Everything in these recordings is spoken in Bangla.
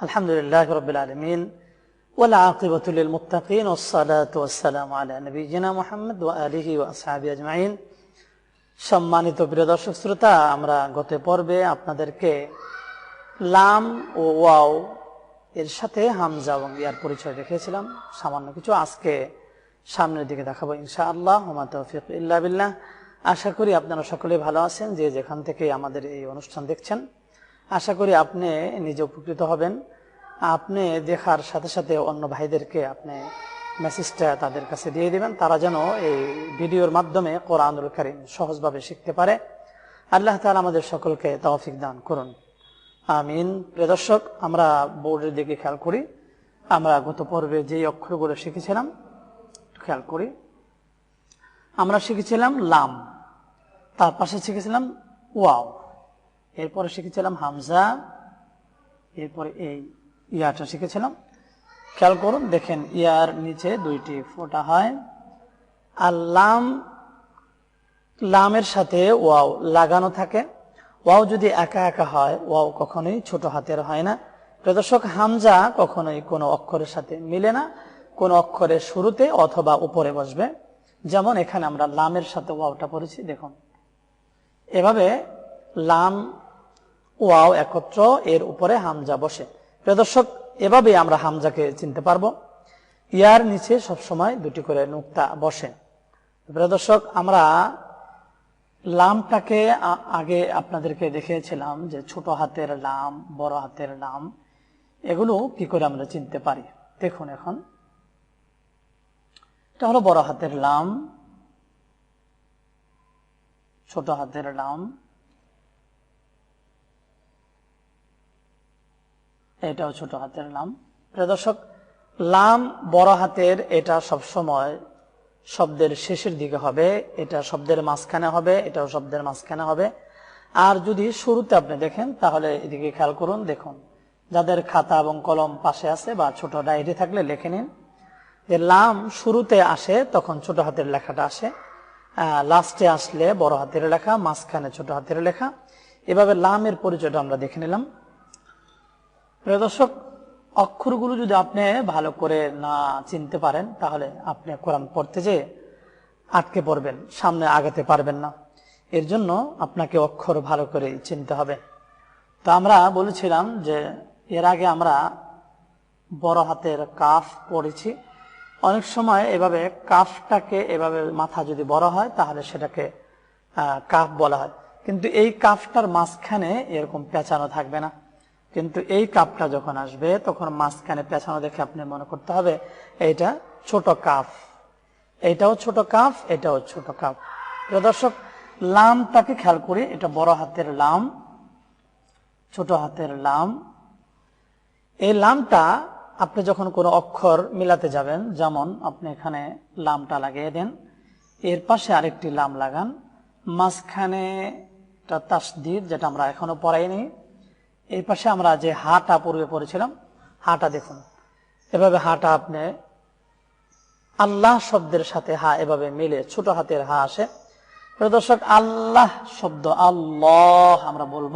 الحمد لله رب العالمين والعاقبة للمتقين والصلاة والسلام على نبينا محمد وآله وأصحابه أجمعين সম্মানিত প্রিয় দর্শক শ্রোতা আমরা গত পর্বে আপনাদেরকে লাম ও ওয়াও এর সাথে হামজা এবং ইয়ার পরিচয় দেখিয়েছিলাম সামান্য কিছু আজকে সামনের দিকে দেখাবো ইনশা আল্লাহ তৌফিক ইল্লা বিল্লাহ আশা করি আপনারা সকলে ভালো আছেন যে যেখান থেকে আমাদের এই অনুষ্ঠান দেখছেন আশা করি আপনি নিজে উপকৃত হবেন আপনি দেখার সাথে সাথে অন্য ভাইদেরকে আপনি মেসেজটা তাদের কাছে দিয়ে দিবেন। তারা যেন এই ভিডিওর মাধ্যমে কোরআনুল করিম সহজভাবে শিখতে পারে। আল্লাহ তালা আমাদের সকলকে তৌফিক দান করুন। আমিন। প্রিয় দর্শক, আমরা বোর্ডের দিকে খেয়াল করি। আমরা গত পর্বে যেই অক্ষরগুলো শিখেছিলাম, খেয়াল করি। আমরা শিখেছিলাম লাম, তার পাশে শিখেছিলাম ওয়াও, এরপরে শিখেছিলাম হামজা, এরপরে এই। ইয়াটা শিখেছিলাম। খেয়াল করুন, দেখেন, ইয়ার নিচে দুইটি ফোটা হয়। আর লাম, লামের সাথে ওয়াও লাগানো থাকে। ওয়াও যদি একা একা হয়, ওয়াও কখনোই ছোট হাতের হয় না। প্রদর্শক হামজা কখনোই কোনো অক্ষরের সাথে মিলে না। কোন অক্ষরের শুরুতে অথবা উপরে বসবে। যেমন এখানে আমরা লামের সাথে ওয়াওটা পড়েছি, দেখুন। এভাবে লাম, ওয়াও একত্র, এর উপরে হামজা বসে। প্রদর্শক এভাবে আমরা হামজাকে চিনতে পারব। ইয়ার নিচে সবসময় দুটি করে নুক্তা বসে। প্রদর্শক আমরা লামটাকে আগে আপনাদেরকে দেখিয়েছিলাম যে ছোট হাতের লাম, বড় হাতের লাম, এগুলো কি করে আমরা চিনতে পারি? দেখুন এখন। এটা হলো বড় হাতের লাম, ছোট হাতের লাম এটাও ছোট হাতের লাম। প্রদর্শক লাম বড় হাতের, এটা সব সময় শব্দের শেষের দিকে হবে, এটা শব্দের মাঝখানে হবে, এটাও শব্দের মাঝখানে হবে। আর যদি শুরুতে আপনি দেখেন, তাহলে এদিকে খেয়াল করুন, দেখুন, যাদের খাতা এবং কলম পাশে আছে বা ছোট ডায়েরি থাকলে লিখে নিন। যে লাম শুরুতে আসে, তখন ছোট হাতের লেখাটা আসে। লাস্টে আসলে বড় হাতের লেখা, মাঝখানে ছোট হাতের লেখা। এভাবে লামের পরিচয়টা আমরা দেখে নিলাম। প্রিয় দর্শক, অক্ষরগুলো যদি আপনি ভালো করে না চিনতে পারেন, তাহলে আপনি কোরআন পড়তে যেয়ে আটকে পড়বেন, সামনে আগাতে পারবেন না। এর জন্য আপনাকে অক্ষর ভালো করে চিনতে হবে। তো আমরা বলেছিলাম যে এর আগে আমরা বড় হাতের কাফ পড়েছি। অনেক সময় এভাবে কাফটাকে এভাবে মাথা যদি বড় হয়, তাহলে সেটাকে কাফ বলা হয়। কিন্তু এই কাফটার মাঝখানে এরকম পেঁচানো থাকবে না। কিন্তু এই কাপটা যখন আসবে, তখন মাঝখানে পেছানো দেখে আপনি মনে করতে হবে, এইটা ছোট কাপ এটাও ছোট কাপ এটাও ছোট কাপ দর্শক, লামটাকে খেয়াল করি, এটা বড় হাতের লাম, ছোট হাতের লাম। এই লামটা আপনি যখন কোনো অক্ষর মিলাতে যাবেন, যেমন আপনি এখানে লামটা লাগিয়ে দেন, এর পাশে আরেকটি লাম লাগান, মাঝখানে তাসদিদ যেটা আমরা এখনও পড়াইনি এই পাশে আমরা যে হাটা পূর্বে পড়েছিলাম, হাটা দেখুন। এভাবে হাটা আপনি আল্লাহ শব্দের সাথে হা এভাবে মিলে ছোট হাতের হা আসে। দর্শক, আল্লাহ শব্দ, আল্লাহ আমরা বলব।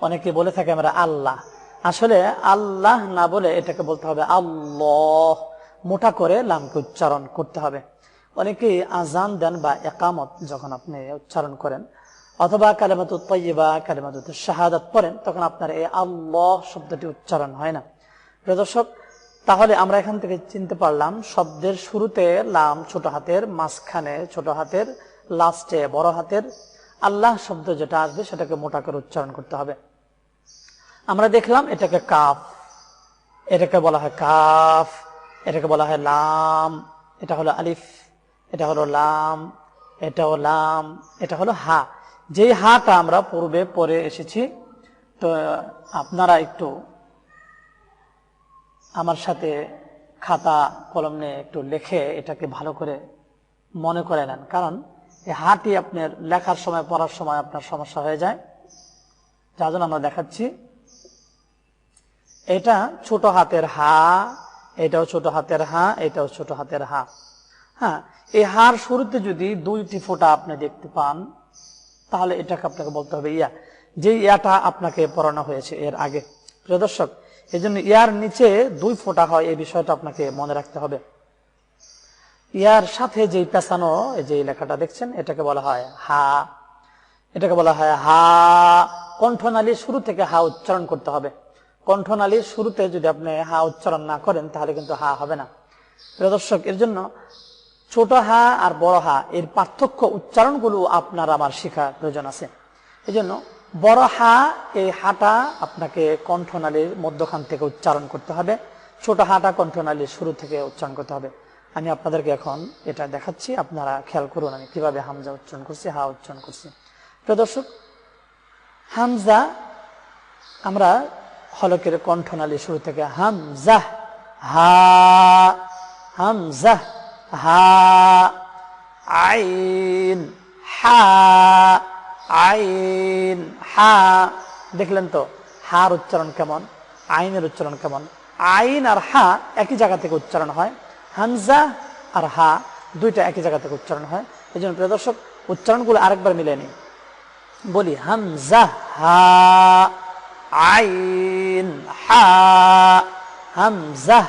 অনেকে বলে থাকে আমরা আল্লাহ। আসলে আল্লাহ না বলে এটাকে বলতে হবে আল্লাহ। মোটা করে লামকে উচ্চারণ করতে হবে। অনেকেই আজান দেন বা একামত যখন আপনি উচ্চারণ করেন অথবা কালেমাত তৈবা কালেমাত শাহাদাত পড়েন, তখন আপনার এই আল্লাহ শব্দটি উচ্চারণ হয় না। প্রদর্শক তাহলে আমরা এখান থেকে চিনতে পারলাম, শব্দের শুরুতে লাম ছোট হাতের, মাঝখানে ছোট হাতের লাস্টে বড় হাতের। আল্লাহ শব্দ যেটা আসবে সেটাকে মোটা করে উচ্চারণ করতে হবে। আমরা দেখলাম এটাকে কাফ, এটাকে বলা হয় কাফ, এটাকে বলা হয় লাম, এটা হলো আলিফ, এটা হলো লাম, এটাও লাম, এটা হলো হা। যে হাটা আমরা পূর্বে পরে এসেছি, তো আপনারা একটু আমার সাথে খাতা কলম নিয়ে একটু লেখে এটাকে ভালো করে মনে করে নেন। কারণ এই হাটি আপনার লেখার সময়, পড়ার সময় আপনার সমস্যা হয়ে যায়। যার জন্য আমরা দেখাচ্ছি, এটা ছোট হাতের হা, এটাও ছোট হাতের হা, এটাও ছোট হাতের হা। হ্যাঁ এই হার শুরুতে যদি দুইটি ফোঁটা আপনি দেখতে পান তাহলে এটাকে আপনাকে বলতে হবে ইয়া। যে ইয়াটা আপনাকে পড়ানো হয়েছে এর আগে। প্রিয় দর্শক এই জন্য ইয়ার নিচে দুই ফোঁটা হয়, এই বিষয়টা আপনাকে মনে রাখতে হবে। ইয়ার সাথে পেছানো, এই যে লেখাটা দেখছেন, এটাকে বলা হয় হা। এটাকে বলা হয় হা। কণ্ঠনালীর শুরু থেকে হা উচ্চারণ করতে হবে। কণ্ঠনালীর শুরুতে যদি আপনি হা উচ্চারণ না করেন, তাহলে কিন্তু হা হবে না। প্রিয় দর্শক, এর জন্য ছোট হা আর বড় হা, এর পার্থক্য উচ্চারণগুলো আপনার আমার শেখার প্রয়োজন আছে। এই জন্য বড় হা, এই হাটা আপনাকে কণ্ঠনালীর মধ্যখান থেকে উচ্চারণ করতে হবে। ছোট হাটা কণ্ঠনালীর শুরু থেকে উচ্চারণ করতে হবে। আমি আপনাদেরকে এখন এটা দেখাচ্ছি, আপনারা খেয়াল করুন আমি কীভাবে হামজা উচ্চারণ করছি, হা উচ্চারণ করছি। প্রিয় দর্শক, হামজা, আমরা হলকের কণ্ঠনালী শুরু থেকে হামজা, হা, হামজা হা, আইন হা আইন, হা। দেখলেন তো, হার উচ্চারণ কেমন, আইনের উচ্চারণ কেমন। আইন আর হা একই জায়গা থেকে উচ্চারণ হয়। হামজা আর হা দুইটা একই জায়গা থেকে উচ্চারণ হয়। এই জন্য প্রিয় দর্শক, উচ্চারণগুলো আরেকবার মিলে নিই বলি, হামজা, হা, আইন, হা, হামজা,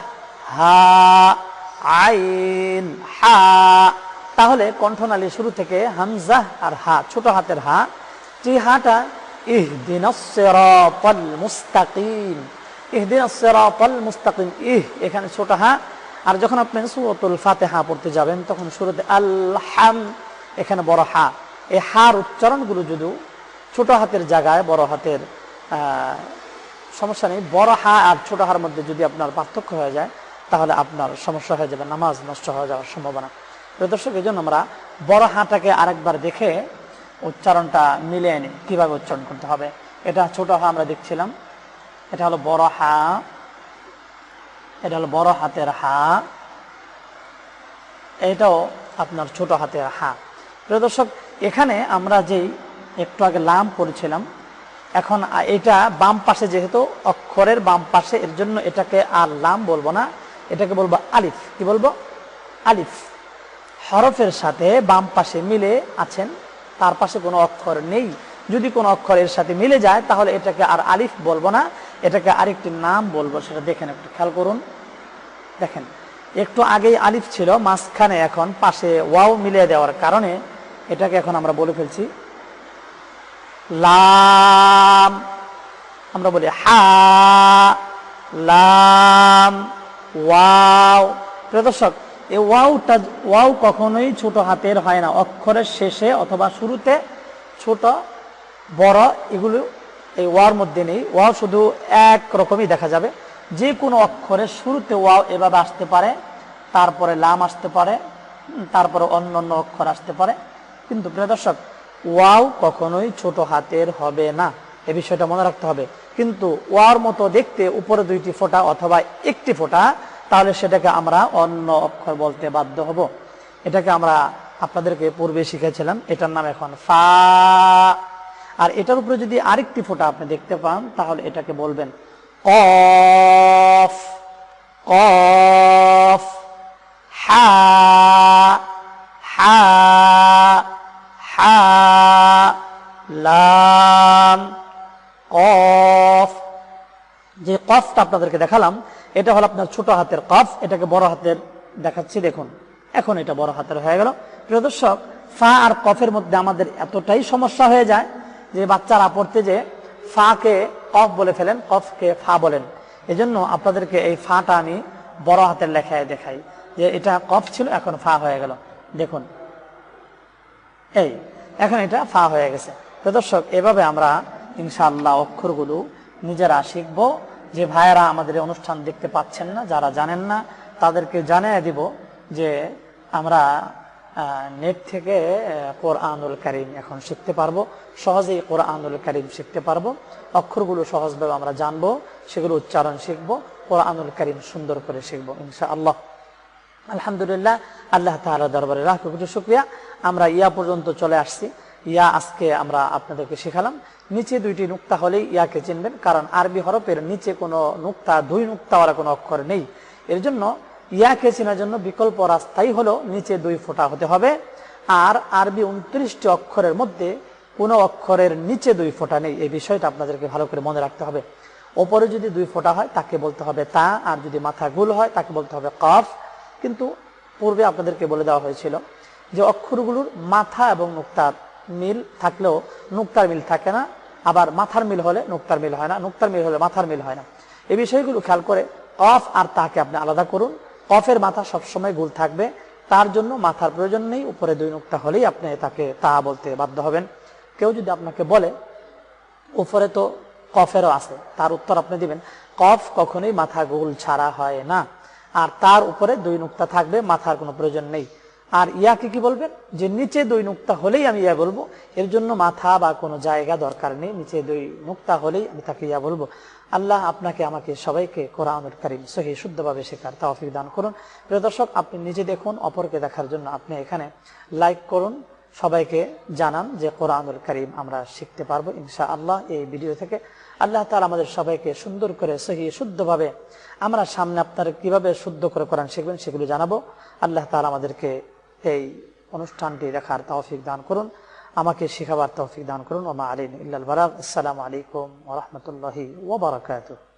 হা। আইন, হা। তাহলে কণ্ঠনালী শুরু থেকে হামজাহ আর হা, ছোট হাতের হা। যে হাটা ইহদিন মুস্তাকিম। ইহদিন মুস্তাকিম। ইহ, এখানে ছোট হা। আর যখন আপনি সুরতুল ফাতেহা পড়তে যাবেন, তখন শুরুতে আল্লাহাম এখানে বড় হা। এই হার উচ্চারণগুলো যদি ছোট হাতের জায়গায়, বড় হাতের সমস্যা নেই। বড় হা আর ছোট হার মধ্যে যদি আপনার পার্থক্য হয়ে যায় তাহলে আপনার সমস্যা হয়ে যাবে, নামাজ নষ্ট হয়ে যাওয়ার সম্ভাবনা। দর্শক, এই জন্য আমরা বড় হাটাকে আরেকবার দেখে উচ্চারণটা মিলে এনে কীভাবে উচ্চারণ করতে হবে। এটা ছোট হা আমরা দেখছিলাম। এটা হলো বড় হা, এটা হলো বড় হাতের হা, এটাও আপনার ছোট হাতের হা। প্রিয় দর্শক, এখানে আমরা যেই একটু আগে লাম পড়েছিলাম, এখন এটা বাম পাশে যেহেতু অক্ষরের বাম পাশে, এর জন্য এটাকে আর লাম বলব না। এটাকে বলব আলিফ। কি বলব? আলিফ। হরফের সাথে বাম পাশে মিলে আছেন, তার পাশে কোনো অক্ষর নেই। যদি কোনো অক্ষর এর সাথে মিলে যায়, তাহলে এটাকে আর আলিফ বলব না, এটাকে আরেকটি নাম বলব, সেটা দেখেন একটু খেয়াল করুন। দেখেন, একটু আগেই আলিফ ছিল, মাঝখানে এখন পাশে ওয়াও মিলিয়ে দেওয়ার কারণে এটাকে এখন আমরা বলে ফেলছি লাম। আমরা বলি হা, লাম। ওয়াও। প্রদর্শক এই ওয়াওটা ওয়াও কখনোই ছোট হাতের হয় না। অক্ষরের শেষে অথবা শুরুতে ছোট, বড় এগুলো এই ওয়ার মধ্যে নেই। ওয়াও শুধু এক রকমই দেখা যাবে। যে কোনো অক্ষরের শুরুতে ওয়াও এভাবে আসতে পারে, তারপরে লাম আসতে পারে তারপরে অন্য অন্য অক্ষর আসতে পারে। কিন্তু প্রিয় দর্শক, ওয়াও কখনোই ছোট হাতের হবে না। এ বিষয়টা মনে রাখতে হবে। কিন্তু ওয়ার মতো দেখতে উপরে দুইটি ফোঁটা অথবা একটি ফোঁটা, তাহলে সেটাকে আমরা অন্য অক্ষর বলতে বাধ্য হব। এটাকে আমরা আপনাদেরকে পূর্বে শিখেছিলাম, এটার নাম এখন ফা। আর এটার উপরে যদি আরেকটি ফোঁটা আপনি দেখতে পান, তাহলে এটাকে বলবেন কফ কফ হা হা হা লাম কফ কফটা আপনাদেরকে দেখালাম। এটা হলো আপনার ছোট হাতের কফ, এটাকে বড় হাতের দেখাচ্ছি, দেখুন। এখন এটা বড় হাতের হয়ে গেল। প্রিয় দর্শক, ফা আর কফের মধ্যে আমাদের এতটাই সমস্যা হয়ে যায় যে বাচ্চারা পড়তে যে ফাকে কফ বলে ফেলেন, কফকে ফা বলেন। এজন্য আপনাদেরকে এই ফাটা আমি বড় হাতের লেখায় দেখাই যে এটা কফ ছিল, এখন ফা হয়ে গেল। দেখুন। এই, এখন এটা ফা হয়ে গেছে। তো দর্শক, এভাবে আমরা ইনশাআল্লাহ অক্ষরগুলো নিজেরা শিখব। যে ভাইয়েরা আমাদের অনুষ্ঠান দেখতে পাচ্ছেন না, যারা জানেন না, তাদেরকে জানিয়ে দিব যে আমরা নেট থেকে কোরআনুল করিম এখন শিখতে পারব, সহজেই কোরআনুল করিম শিখতে পারব, অক্ষরগুলো সহজভাবে আমরা জানব, সেগুলো উচ্চারণ শিখব, কোরআনুল করিম সুন্দর করে শিখব ইনশা আল্লাহ আলহামদুলিল্লাহ, আল্লাহ তালা দরবারে রাখ শুক্রিয়া। আমরা ইয়া পর্যন্ত চলে আসছি। ইয়া আজকে আমরা আপনাদেরকে শেখালাম। নিচে দুইটি নুক্তা হলেই ইয়াকে চিনবেন, কারণ আরবি হরফের নিচে কোনো নুক্তা, দুই নুক্তাওয়ালা কোনো অক্ষর নেই। এর জন্য ইয়াকে চেনার জন্য বিকল্প রাস্তাই হলো নিচে দুই ফোঁটা হতে হবে, আর আরবি উনত্রিশটি অক্ষরের মধ্যে কোনো অক্ষরের নিচে দুই ফোঁটা নেই। এই বিষয়টা আপনাদেরকে ভালো করে মনে রাখতে হবে। ওপরে যদি দুই ফোঁটা হয়, তাকে বলতে হবে তা, আর যদি মাথা গুল হয়, তাকে বলতে হবে কফ। কিন্তু পূর্বে আপনাদেরকে বলে দেওয়া হয়েছিল যে অক্ষরগুলোর মাথা এবং নুক্তার মিল থাকলেও নুক্তার মিল থাকে না। আবার মাথার মিল হলে নুক্তার মিল হয় না। নুক্তার মিল হলে মাথার মিল হয় না। এই বিষয়গুলো খেয়াল করে কফ আর তাকে আপনি আলাদা করুন। কফের মাথা সবসময় গুল থাকবে। তার জন্য মাথার প্রয়োজন নেই। উপরে দুই নুক্তা হলেই আপনি তাকে তা বলতে বাধ্য হবেন। কেউ যদি আপনাকে বলে, উপরে তো কফেরও আছে। তার উত্তর আপনি দিবেন, কফ কখনোই মাথা গোল ছাড়া হয় না। আর তার উপরে দুই নুক্তা থাকবে। মাথার কোনো প্রয়োজন নেই। আর ইয়াকে কি বলবেন? যে নিচে দুই নুক্তা হলেই আমি ইয়া বলব। এর জন্য মাথা বা কোনো জায়গা দরকার নেই। নিচে দুই নুক্তা হলেই আমি তাকে ইয়া বলব। আল্লাহ আপনাকে আমাকে সবাইকে কোরআনুল করিম সহি শুদ্ধভাবে শেখার তা তাওফিক দান করুন। প্রিয় দর্শক, আপনি নিজে দেখুন, অপরকে দেখার জন্য আপনি এখানে লাইক করুন। সবাইকে জানান যে কোরআনুল করিম আমরা শিখতে পারব ইনশা আল্লাহ এই ভিডিও থেকে। আল্লাহ তালা আমাদের সবাইকে সুন্দর করে সহি শুদ্ধভাবে আমরা সামনে আপনার কীভাবে শুদ্ধ করে কোরআন শিখবেন সেগুলো জানাব। আল্লাহ তালা আমাদেরকে এই অনুষ্ঠানটি দেখার তৌফিক দান করুন। আমাকে শিখাবার তৌফিক দান করুন। ওমা আলিন ইল্লাল বারাক আসসালামু আলাইকুম ওরহমতুল্লাহি ওবরাকাতুহ